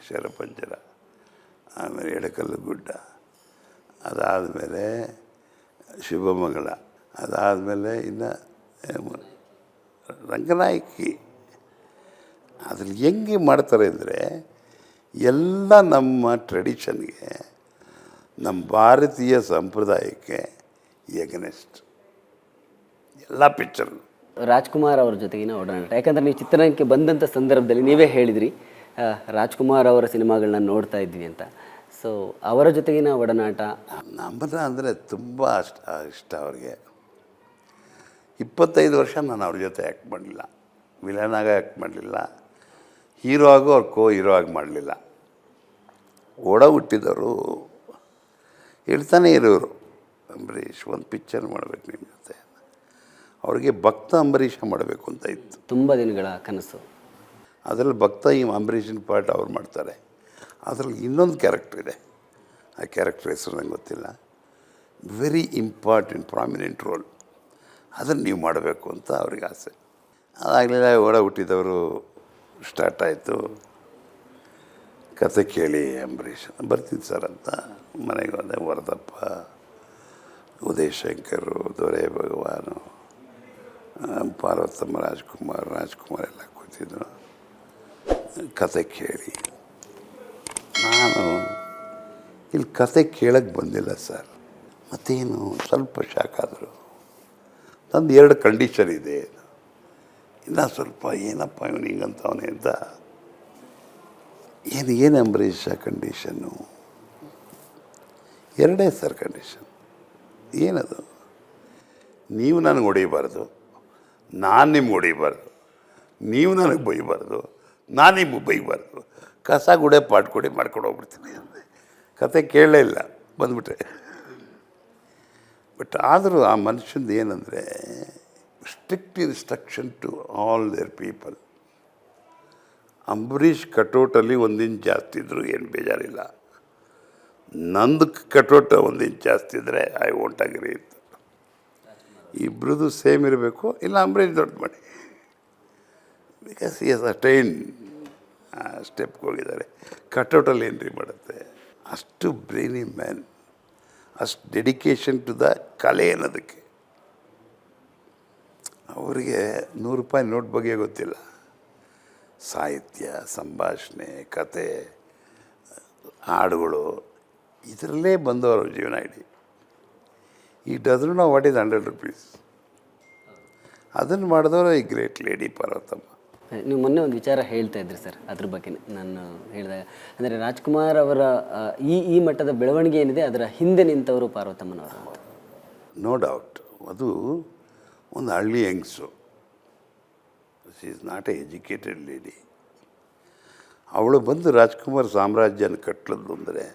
Speaker 2: ಶರಪಂಜರ ಆಮೇಲೆ ಎಡಕಲ್ಲು ಗುಡ್ಡ ಅದಾದಮೇಲೆ ಶುಭಮಂಗಳ ಅದಾದಮೇಲೆ ಇನ್ನು ಏನು, ರಂಗನಾಯಕಿ ಅದ್ರಲ್ಲಿ ಹೆಂಗೆ ಮಾಡ್ತಾರೆ ಅಂದರೆ ಎಲ್ಲ ನಮ್ಮ ಟ್ರೆಡಿಷನ್ಗೆ ನಮ್ಮ ಭಾರತೀಯ ಸಂಪ್ರದಾಯಕ್ಕೆ ಎಗನೆಸ್ಟ್ ಎಲ್ಲ ಪಿಕ್ಚರ್
Speaker 1: ರಾಜ್ಕುಮಾರ್ ಅವ್ರ ಜೊತೆಗಿನ ಒಡನಾಟ ಯಾಕಂದ್ರೆ ನೀವು ಚಿತ್ರರಂಗಕ್ಕೆ ಬಂದಂಥ ಸಂದರ್ಭದಲ್ಲಿ ನೀವೇ ಹೇಳಿದ್ರಿ ರಾಜ್ಕುಮಾರ್ ಅವರ ಸಿನಿಮಾಗಳನ್ನ ನೋಡ್ತಾ ಇದ್ವಿ ಅಂತ. ಸೊ ಅವರ ಜೊತೆಗಿನ ಒಡನಾಟ?
Speaker 2: ನಮ್ಮನ್ನ ಅಂದರೆ ತುಂಬ ಅಷ್ಟ ಇಷ್ಟ ಅವ್ರಿಗೆ. ಇಪ್ಪತ್ತೈದು ವರ್ಷ ನಾನು ಅವ್ರ ಜೊತೆ ಆ್ಯಕ್ಟ್ ಮಾಡಲಿಲ್ಲ. ವಿಲನಾಗ ಆಗಿ ಆ್ಯಕ್ಟ್ ಮಾಡಲಿಲ್ಲ. ಹೀರೋ ಆಗೋ ಅವ್ರು ಕೋ ಹೀರೋ ಆಗಿ ಮಾಡಲಿಲ್ಲ. ಓಡ ಹುಟ್ಟಿದವರು ಹೇಳ್ತಾನೆ ಇರೋರು ಅಂಬರೀಷ್ ಒಂದು ಪಿಕ್ಚರ್ ಮಾಡಬೇಕು ನಿಮ್ಮ ಜೊತೆ. ಅವ್ರಿಗೆ ಭಕ್ತ ಅಂಬರೀಷ ಮಾಡಬೇಕು ಅಂತ ಇತ್ತು.
Speaker 1: ತುಂಬ ದಿನಗಳ ಕನಸು.
Speaker 2: ಅದರಲ್ಲಿ ಭಕ್ತ ಈ ಅಂಬರೀಷನ್ ಪಾರ್ಟ್ ಅವ್ರು ಮಾಡ್ತಾರೆ. ಅದರಲ್ಲಿ ಇನ್ನೊಂದು ಕ್ಯಾರೆಕ್ಟರ್ ಇದೆ. ಆ ಕ್ಯಾರೆಕ್ಟರ್ ಹೆಸರು ನಂಗೆ ಗೊತ್ತಿಲ್ಲ. ವೆರಿ ಇಂಪಾರ್ಟೆಂಟ್ ಪ್ರಾಮಿನೆಂಟ್ ರೋಲ್ ಅದನ್ನು ನೀವು ಮಾಡಬೇಕು ಅಂತ ಅವ್ರಿಗೆ ಆಸೆ. ಅದಾಗಲಿಲ್ಲ ಓಡ ಹುಟ್ಟಿದವರು ಸ್ಟಾರ್ಟ್ ಆಯಿತು. ಕತೆ ಕೇಳಿ ಅಂಬರೀಷ್. ಬರ್ತೀನಿ ಸರ್ ಅಂತ. ಮನೆಗೆ ಹೋದೆ, ವರದಪ್ಪ ಉದಯ್ ಶಂಕರು ದೊರೆ ಭಗವಾನು, ಪಾರ್ವತಮ್ಮ, ರಾಜ್ಕುಮಾರ್ ರಾಜ್ಕುಮಾರ್ ಎಲ್ಲ ಕೂತಿದ್ರು. ಕತೆ ಕೇಳಿ. ನಾನು ಇಲ್ಲಿ ಕತೆ ಕೇಳಕ್ಕೆ ಬಂದಿಲ್ಲ ಸರ್. ಮತ್ತೇನು ಸ್ವಲ್ಪ ಶಾಕ್ ಆದರು. ನಂದು ಎರಡು ಕಂಡೀಷನ್ ಇದೆ. ಇನ್ನು ಸ್ವಲ್ಪ ಏನಪ್ಪ ಇವನು ಹಿಂಗಂತವನೇ ಅಂತ ಏನು ಏನು ಅಂಬರೀಷ ಕಂಡೀಷನ್ನು ಎರಡೇ ಸರ್ ಕಂಡೀಷನ್ ಏನದು? ನೀವು ನನಗೆ ಹೊಡಿಬಾರ್ದು, ನಾನು ನಿಮ್ಗೆ ಹೊಡಿಬಾರ್ದು, ನೀವು ನನಗೆ ಬೈಬಾರ್ದು, ನಾನು ನಿಮ್ಗೆ ಬೈಬಾರ್ದು. ಕಸ ಗುಡೆ ಪಾಟ್ ಕೊಡಿ ಮಾಡ್ಕೊಂಡು ಹೋಗ್ಬಿಡ್ತೀನಿ ಅಂದೆ. ಕತೆ ಕೇಳಲೇ ಇಲ್ಲ, ಬಂದ್ಬಿಟ್ರೆ. ಬಟ್ ಆದರೂ ಆ ಮನುಷ್ಯಂದು ಏನಂದರೆ strict instruction to all their people Ambareesh ಕಟೋಟಲ್ಲಿ ಒಂದಿಂಚು ಜಾಸ್ತಿ ಇದ್ದರೂ ಏನು ಬೇಜಾರಿಲ್ಲ ನಂದು ಕಟೋಟ ಒಂದಿಂಚು ಜಾಸ್ತಿ ಇದ್ದರೆ ಐ ವೋಂಟ್ ಅಗ್ರಿ ಇತ್ತು ಇಬ್ರದ್ದು ಸೇಮ್ ಇರಬೇಕು ಇಲ್ಲ ಅಂಬರೀಷ್ ದೊಡ್ಡ ಮಾಡಿ ಬಿಕಾಸ್ ಎಸ್ ಅಟೈನ್ ಸ್ಟೆಪ್ಗೆ ಹೋಗಿದ್ದಾರೆ ಕಟೌಟಲ್ಲಿ ಏನ್ರಿ ಮಾಡುತ್ತೆ ಅಷ್ಟು ಬ್ರೈನಿ ಮ್ಯಾನ್ ಅಷ್ಟು ಡೆಡಿಕೇಶನ್ ಟು ದ ಕಲೆ ಅನ್ನೋದಕ್ಕೆ ಅವರಿಗೆ ನೂರು ರೂಪಾಯಿ ನೋಟ್ ಬಗ್ಗೆ ಗೊತ್ತಿಲ್ಲ. ಸಾಹಿತ್ಯ ಸಂಭಾಷಣೆ ಕತೆ ಹಾಡುಗಳು ಇದರಲ್ಲೇ ಬಂದವರು ಜೀವನ ಇಡೀ. ಈ ಡಜನ್ ನಾವು ವಾಟ್ ಈಸ್ ಹಂಡ್ರೆಡ್ ರುಪೀಸ್ ಅದನ್ನು ಮಾಡಿದವರು ಈ ಗ್ರೇಟ್ ಲೇಡಿ ಪಾರ್ವತಮ್ಮ.
Speaker 1: ನೀವು ಮೊನ್ನೆ ಒಂದು ವಿಚಾರ ಹೇಳ್ತಾ ಇದ್ರಿ ಸರ್ ಅದ್ರ ಬಗ್ಗೆ ನಾನು ಹೇಳಿದಾಗ. ಅಂದರೆ ರಾಜ್ಕುಮಾರ್ ಅವರ ಈ ಈ ಮಟ್ಟದ ಬೆಳವಣಿಗೆ ಏನಿದೆ ಅದರ ಹಿಂದೆ ನಿಂತವರು ಪಾರ್ವತಮ್ಮನವರು
Speaker 2: ನೋ ಡೌಟ್ ಅದು ಒಂದು ಹಳ್ಳಿ ಹೆಂಗಸು. She is not a educated lady ಅವಳು ಬಂದು ರಾಜ್ಕುಮಾರ್ ಸಾಮ್ರಾಜ್ಯನ ಕಟ್ಟಲದ್ದು ಅಂದರೆ,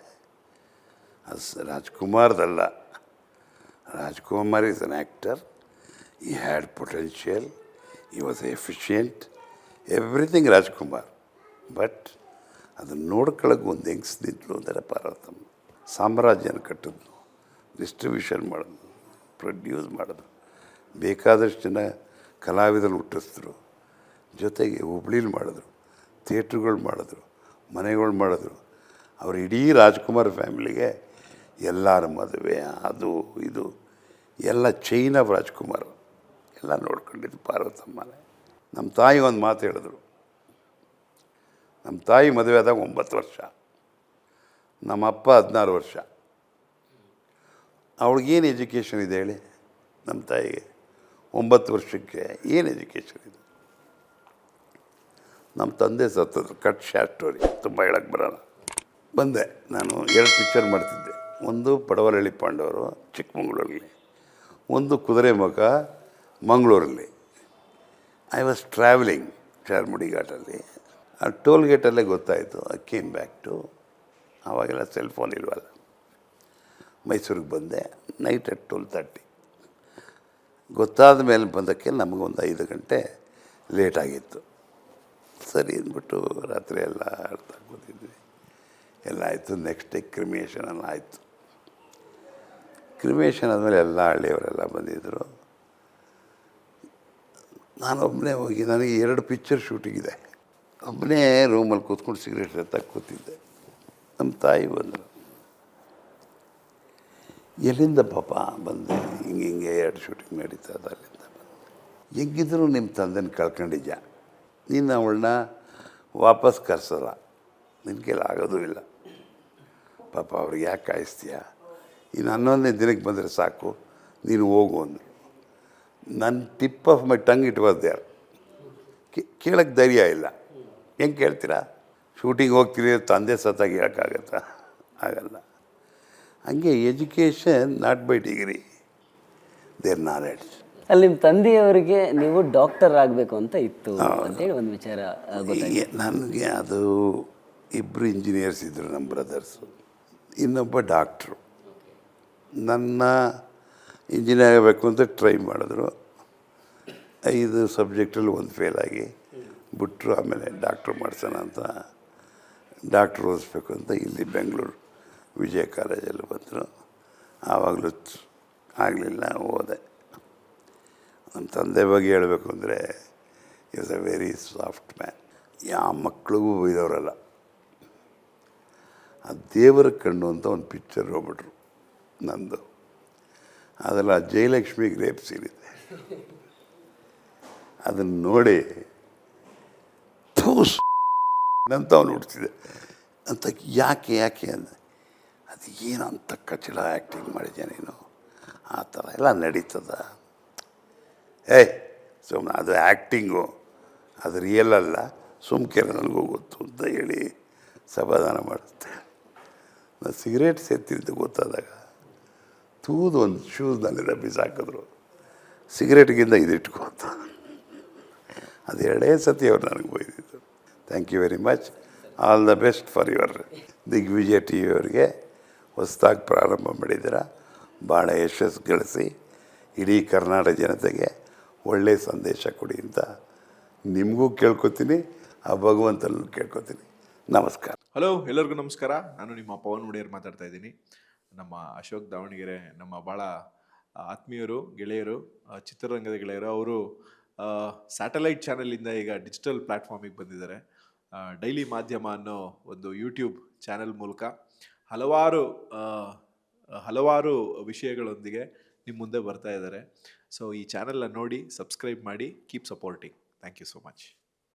Speaker 2: us ರಾಜ್ಕುಮಾರ್ದಲ್ಲ. Rajkumar is an actor he had potential he was efficient everything Rajkumar. But ಅದನ್ನು ನೋಡ್ಕೊಳ್ಳೋಕೆ ಒಂದು ಹೆಂಗ್ಸ್ದಿದ್ಲು ಅಂದರೆ ಪಾರ್ವತಮ್ಮ. ಸಾಮ್ರಾಜ್ಯನ ಕಟ್ಟಿದ್ನು ಡಿಸ್ಟ್ರಿಬ್ಯೂಷನ್ ಮಾಡಿದ್ನು ಪ್ರೊಡ್ಯೂಸ್ ಮಾಡಿದ್ರು ಬೇಕಾದಷ್ಟು ಜನ ಕಲಾವಿದರು ಹುಟ್ಟಿಸಿದ್ರು. ಜೊತೆಗೆ ಹುಬ್ಳೀಲಿ ಮಾಡಿದ್ರು, ಥಿಯೇಟ್ರುಗಳು ಮಾಡಿದ್ರು, ಮನೆಗಳು ಮಾಡಿದ್ರು. ಅವ್ರ ಇಡೀ ರಾಜ್ಕುಮಾರ್ ಫ್ಯಾಮಿಲಿಗೆ ಎಲ್ಲರ ಮದುವೆ, ಅದು, ಇದು, ಎಲ್ಲ ಚೈನ್ ಆಫ್ ರಾಜ್ಕುಮಾರ್. ಎಲ್ಲ ನೋಡ್ಕೊಂಡಿದ್ದು ಪಾರ್ವತಮ್ಮನೇ. ನಮ್ಮ ತಾಯಿ ಒಂದು ಮಾತು ಹೇಳಿದ್ರು. ನಮ್ಮ ತಾಯಿ ಮದುವೆ ಆದಾಗ ಒಂಬತ್ತು ವರ್ಷ. ನಮ್ಮ ಅಪ್ಪ ಹದಿನಾರು ವರ್ಷ. ಅವಳಿಗೇನು ಎಜುಕೇಷನ್ ಇದೆ ಹೇಳಿ? ನಮ್ಮ ತಾಯಿಗೆ. ಒಂಬತ್ತು ವರ್ಷಕ್ಕೆ ಏನು ಎಜುಕೇಷನ್ ಇದು? ನಮ್ಮ ತಂದೆ ಸತ್ತದ್ರು ಕಟ್ ಶಾರ್ಟ್ ಸ್ಟೋರಿ ತುಂಬ ಹೇಳಕ್ಕೆ ಬರೋಲ್ಲ. ಬಂದೆ, ನಾನು ಎರಡು ಪಿಕ್ಚರ್ ಮಾಡ್ತಿದ್ದೆ. ಒಂದು ಪಡವಲಹಳ್ಳಿ ಪಾಂಡವರು, ಚಿಕ್ಕಮಂಗ್ಳೂರಲ್ಲಿ. ಒಂದು ಕುದುರೆ ಮಗ ಮಂಗಳೂರಲ್ಲಿ. ಐ ವಾಸ್ ಟ್ರಾವೆಲಿಂಗ್ ಚಾರ್ಮುಡಿ ಘಾಟಲ್ಲಿ. ಆ ಟೋಲ್ ಗೇಟಲ್ಲೇ ಗೊತ್ತಾಯಿತು. ಐ ಕೇಮ್ ಬ್ಯಾಕ್ ಟು ಆವಾಗೆಲ್ಲ ಸೆಲ್ ಫೋನ್ ಇಲ್ವಲ್ಲ. ಮೈಸೂರಿಗೆ ಬಂದೆ. ನೈಟ್ ಅಟ್ ಟ್ವೆಲ್ ತರ್ಟಿ ಗೊತ್ತಾದ ಮೇಲೆ ಬಂದಕ್ಕೆ ನಮಗೊಂದು ಐದು ಗಂಟೆ ಲೇಟಾಗಿತ್ತು ಸರಿ ಅಂದ್ಬಿಟ್ಟು ರಾತ್ರಿ ಎಲ್ಲ ಆಡ್ತಾ ಕೂತಿದ್ವಿ ಎಲ್ಲ ಆಯಿತು ನೆಕ್ಸ್ಟ್ ಡೇ ಕ್ರಿಮಿಯೇಷನ್ ಎಲ್ಲ ಆಯಿತು. ಕ್ರಿಮಿಯೇಷನ್ ಆದಮೇಲೆ ಎಲ್ಲ ಹಳ್ಳಿಯವರೆಲ್ಲ ಬಂದಿದ್ದರು ನಾನೊಬ್ಬನೇ ಹೋಗಿ, ನನಗೆ ಎರಡು ಪಿಕ್ಚರ್ ಶೂಟಿಂಗ್ ಇದೆ ಒಬ್ಬನೇ ರೂಮಲ್ಲಿ ಕೂತ್ಕೊಂಡು ಸಿಗರೇಟ್ ಎತ್ತ ಕೂತಿದ್ದೆ. ನಮ್ಮ ತಾಯಿ ಬಂದರು. ಎಲ್ಲಿಂದ ಪಾಪ ಬಂದೆ? ಹಿಂಗೆ ಹಿಂಗೆ ಎರಡು ಶೂಟಿಂಗ್ ನಡೀತಾ ಇದೆ ಅಲ್ಲಿಂದ ಬಂದೆ. ಹೆಂಗಿದ್ರು ನಿಮ್ಮ ತಂದೆನ ಕಳ್ಕೊಂಡಿದ್ದ ನೀನು ಅವಳನ್ನ ವಾಪಸ್ ಕರ್ಸಲ್ಲ ನಿನ್ನ ಕೈಲಿ ಆಗೋದೂ ಇಲ್ಲ. ಪಾಪ ಅವ್ರಿಗೆ ಯಾಕೆ ಕಾಯಿಸ್ತೀಯ? ಇನ್ನು ಹನ್ನೊಂದನೇ ದಿನಕ್ಕೆ ಬಂದರೆ ಸಾಕು, ನೀನು ಹೋಗು ಅಂದರು. ನನ್ನ tip of my tongue it was there. ಕೇಳಕ್ಕೆ ಧೈರ್ಯ ಇಲ್ಲ. ಹೆಂಗೆ ಕೇಳ್ತೀರಾ? ಶೂಟಿಂಗ್ ಹೋಗ್ತೀರಿ, ತಂದೆ ಸತ್ತಾಗಿ ಹೇಳೋಕ್ಕಾಗತ್ತಾ? ಆಗಲ್ಲ ಹಂಗೆ education not by degree. There knowledge
Speaker 1: ಅಲ್ಲಿ ನಿಮ್ಮ ತಂದೆಯವರಿಗೆ ನೀವು ಡಾಕ್ಟರ್ ಆಗಬೇಕು ಅಂತ ಇತ್ತು ಅಂತೇಳಿ ಒಂದು ವಿಚಾರ
Speaker 2: ನನಗೆ ಅದು ಇಬ್ಬರು ಇಂಜಿನಿಯರ್ಸ್ ಇದ್ದರು ನಮ್ಮ ಬ್ರದರ್ಸು ಇನ್ನೊಬ್ಬ ಡಾಕ್ಟ್ರು ನನ್ನ ಇಂಜಿನಿಯರ್ ಆಗಬೇಕು ಅಂತ ಟ್ರೈ ಮಾಡಿದ್ರು. ಐದು ಸಬ್ಜೆಕ್ಟಲ್ಲಿ ಒಂದು ಫೇಲ್ ಆಗಿ. ಬಿಟ್ಟರು ಆಮೇಲೆ ಡಾಕ್ಟ್ರು ಮಾಡ್ಸೋಣ ಅಂತ ಡಾಕ್ಟ್ರು ಓದಿಸ್ಬೇಕು ಅಂತ ಇಲ್ಲಿ ಬೆಂಗಳೂರು ವಿಜಯ ಕಾಲೇಜಲ್ಲಿ ಬಂದರು. ಆವಾಗಲೂ ಆಗಲಿಲ್ಲ ಹೋದೆ ನಮ್ಮ ತಂದೆ ಬಗ್ಗೆ ಹೇಳಬೇಕು ಅಂದರೆ is a very soft man ಯಾವ ಮಕ್ಳಿಗೂ ಬೈದವರಲ್ಲ ಆ ದೇವರ ಕಣ್ಣು ಅಂತ ಒಂದು ಪಿಕ್ಚರ್ ಹೋಗ್ಬಿಟ್ರು ನಂದು. ಅದೆಲ್ಲ ಜಯಲಕ್ಷ್ಮಿ ಗ್ರೇಪ್ ಸೀರಿದೆ ಅದನ್ನು ನೋಡಿ ಥೂಸ್ ಅಂತ ಅವನು ಹುಡ್ತಿದೆ ಅಂತ ಯಾಕೆ ಯಾಕೆ ಅಂದ ಅದು. ಏನು ಅಂತ ಆ್ಯಕ್ಟಿಂಗ್ ಮಾಡಿದ್ಯಾ ನೀನು? ಆ ಥರ ಎಲ್ಲ ನಡೀತದ. ಏಯ್ ಸುಮ್ಮನೆ ಅದು ಆ್ಯಕ್ಟಿಂಗು ಅದು ರಿಯಲ್ ಅಲ್ಲ. ಸುಮ್ಕೆರೆ ನನಗೂ ಗೊತ್ತು ಅಂತ ಹೇಳಿ ಸಮಾಧಾನ ಮಾಡುತ್ತೆ. ನಾನು ಸಿಗರೇಟ್ ಸೇರ್ತಿದ್ದು ಗೊತ್ತಾದಾಗ. ತೂದು ಒಂದು ಶೂಸ್ನಲ್ಲಿ ಬಿಸಾಕಿದ್ರು ಸಿಗರೇಟ್ಗಿಂತ ಇದಿಟ್ಕೋ ಅದು ಎರಡೇ ಸತಿ ಅವ್ರು ನನಗೆ ಬೈದಿದ್ದು thank you very much all the best for your Digvijaya T ವಿಯವರಿಗೆ ಹೊಸದಾಗಿ ಪ್ರಾರಂಭ ಮಾಡಿದ್ದೀರ? ಭಾಳ ಯಶಸ್ಸು ಗಳಿಸಿ ಇಡೀ ಕರ್ನಾಟಕ ಜನತೆಗೆ ಒಳ್ಳೆಯ ಸಂದೇಶ ಕೊಡಿ ಅಂತ ನಿಮಗೂ ಕೇಳ್ಕೊತೀನಿ, ಆ ಭಗವಂತನೂ ಕೇಳ್ಕೊತೀನಿ. ನಮಸ್ಕಾರ.
Speaker 3: ಹಲೋ, ಎಲ್ಲರಿಗೂ ನಮಸ್ಕಾರ. ನಾನು ನಿಮ್ಮ ಪವನ್ ಒಡೆಯರ್ ಮಾತಾಡ್ತಾ ಇದ್ದೀನಿ. ನಮ್ಮ ಅಶೋಕ್ ದಾವಣಗೆರೆ, ನಮ್ಮ ಭಾಳ ಆತ್ಮೀಯರು, ಗೆಳೆಯರು, ಚಿತ್ರರಂಗದ ಗೆಳೆಯರು, ಅವರು ಸ್ಯಾಟಲೈಟ್ ಚಾನಲಿಂದ ಈಗ ಡಿಜಿಟಲ್ ಪ್ಲ್ಯಾಟ್ಫಾರ್ಮಿಗೆ ಬಂದಿದ್ದಾರೆ. ಡೈಲಿ ಮಾಧ್ಯಮ ಅನ್ನೋ ಒಂದು ಯೂಟ್ಯೂಬ್ ಚಾನೆಲ್ ಮೂಲಕ ಹಲವಾರು ಹಲವಾರು ವಿಷಯಗಳೊಂದಿಗೆ ನಿಮ್ಮ ಮುಂದೆ ಬರ್ತಾ ಇದ್ದಾರೆ. ಸೊ ಈ ಚಾನೆಲ್ನ ನೋಡಿ ಸಬ್ಸ್ಕ್ರೈಬ್ ಮಾಡಿ keep supporting thank you so much